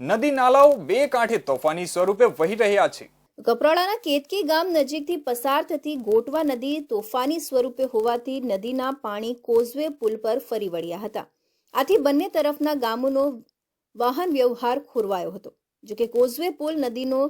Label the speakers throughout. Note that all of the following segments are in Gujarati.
Speaker 1: નદી નાલાઓ બે કાંઠે તોફાની સ્વરૂપે વહી રહ્યા છે.
Speaker 2: કપરાડાના કેતકી ગામ નજીકથી પસાર થતી ગોટવા નદી તોફાની સ્વરૂપે હોવાથી નદીના પાણી કોઝવે પુલ પર ફરી વળ્યા હતા. આથી બંને તરફના ગામોનો વાહન વ્યવહાર ખોરવાયો હતો. જોકે કોઝવે પુલ નદીનો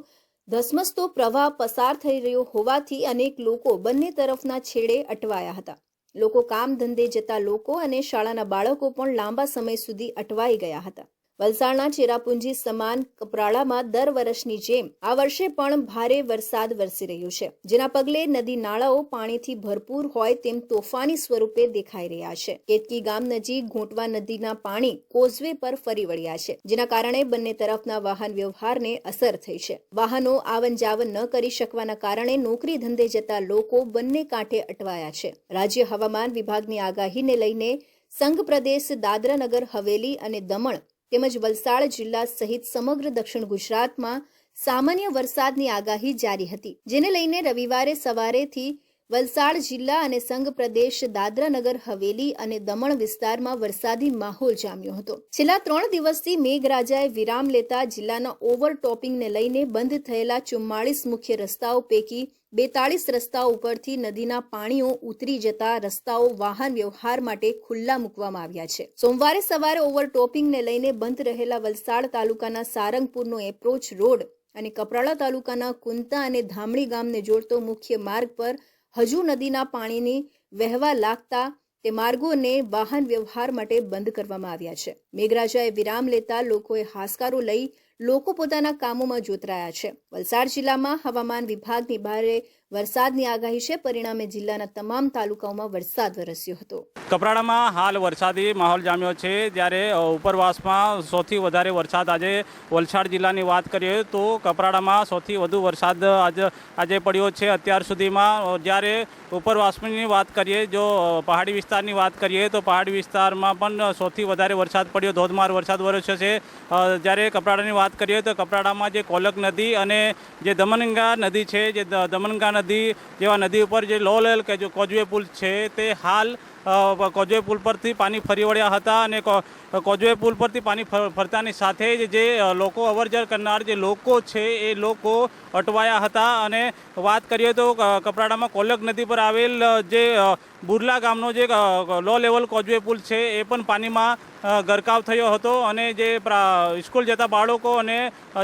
Speaker 2: ધસમસતો પ્રવાહ પસાર થઈ રહ્યો હોવાથી અનેક લોકો બંને તરફના છેડે અટવાયા હતા. લોકો કામ ધંધે જતા લોકો અને શાળાના બાળકો પણ લાંબા સમય સુધી અટવાઈ ગયા હતા. વલસાડના ચેરાપુંજી સમાન કપરાળામાં દર વર્ષની જેમ આ વર્ષે પણ ભારે વરસાદ વરસી રહ્યો છે, જેના પગલે નદી નાળાઓ પાણીથી ભરપૂર હોય તેમ તોફાની સ્વરૂપે દેખાઈ રહ્યા છે. કેતકી ગામ નજીક ઘોંટવા નદીના પાણી કોઝવે પર ફરી વળ્યા છે, જેના કારણે બંને તરફના વાહન વ્યવહારને અસર થઈ છે. વાહનો આવન જાવન ન કરી શકવાના કારણે નોકરી ધંધે જતા લોકો બંને કાંઠે અટવાયા છે. રાજ્ય હવામાન વિભાગની આગાહીને લઈને સંઘ પ્રદેશ દાદરાનગર, હવેલી અને દમણ તેમજ વલસાડ જિલ્લા સહિત સમગ્ર દક્ષિણ ગુજરાતમાં સામાન્ય વરસાદની આગાહી જારી હતી, જેને લઈને રવિવારે સવારેથી વલસાડ જિલ્લા અને સંઘ પ્રદેશ દાદરાનગર, હવેલી અને દમણ વિસ્તારમાં વરસાદી માહોલ જામ્યો હતો. છેલ્લા ત્રણ દિવસથી મેઘરાજાએ વિરામ લેતા જિલ્લાના ઓવરટોપિંગને લઈને બંધ થયેલા ચુમ્માળીસ મુખ્ય રસ્તાઓ પૈકી બેતાળીસ રસ્તાઓ ઉપરથી નદીના પાણીઓ ઉતરી જતા રસ્તાઓ વાહન વ્યવહાર માટે ખુલ્લા મૂકવામાં આવ્યા છે. સોમવારે સવારે ઓવરટોપિંગને લઈને બંધ રહેલા વલસાડ તાલુકાના સારંગપુરનો એપ્રોચ રોડ અને કપરાળા તાલુકાના કુંતા અને ધામણી ગામને જોડતો મુખ્ય માર્ગ પર હજુ નદીના પાણીની વહેવા લાગતા તે માર્ગોને વાહન વ્યવહાર માટે બંધ કરવામાં આવ્યા છે. મેઘરાજાએ વિરામ લેતા લોકોએ હાશકારો લઈ લોકો પોતાના કામોમાં જોતરાયા છે. વલસાડ જિલ્લામાં હવામાન વિભાગની ભારે વરસાદની આગાહી છે. પરિણામે જિલ્લાના તમામ તાલુકાઓમાં વરસાદ વરસ્યો હતો.
Speaker 3: કપરાડામાં હાલ વરસાદી માહોલ જામ્યો છે. જ્યારે ઉપરવાસમાં સૌથી વધારે વરસાદ આજે વલસાડ જિલ્લાની વાત કરીએ તો કપરાડામાં સૌથી વધુ વરસાદ આજે આજે પડ્યો છે. અત્યાર સુધીમાં જ્યારે ઉપરવાસની વાત કરીએ, જો પહાડી વિસ્તારની વાત કરીએ તો પહાડી વિસ્તારમાં પણ સૌથી વધારે વરસાદ પડ્યો. ધોધમાર વરસાદ વરસ્યો છે. જ્યારે કપરાડાની વાત કરીએ તો કપરાડામાં જે કોલક નદી અને જે દમનગા નદી છે, જે દ- દમનગંગા નદી, જેવા નદી ઉપર જે લો લેવલ કે જો કોજવે પુલ છે, તે હાલ કોજવે પુલ પરથી પાણી ફરી વળ્યા હતા અને કોજવે પુલ પરથી પાણી ફરતાની સાથે જ જે લોકો અવરજર કરનાર જે લોકો છે, એ લોકો અટવાયા હતા અને વાત કરીએ તો કપરાડામાં કોલક નદી પર આવેલ જે બુરલા ગામનો જે લો લેવલ કોજવે પુલ છે, એ પણ પાણીમાં ગરકાવ થયો હતો અને જે સ્કૂલ જતા બાળકો અને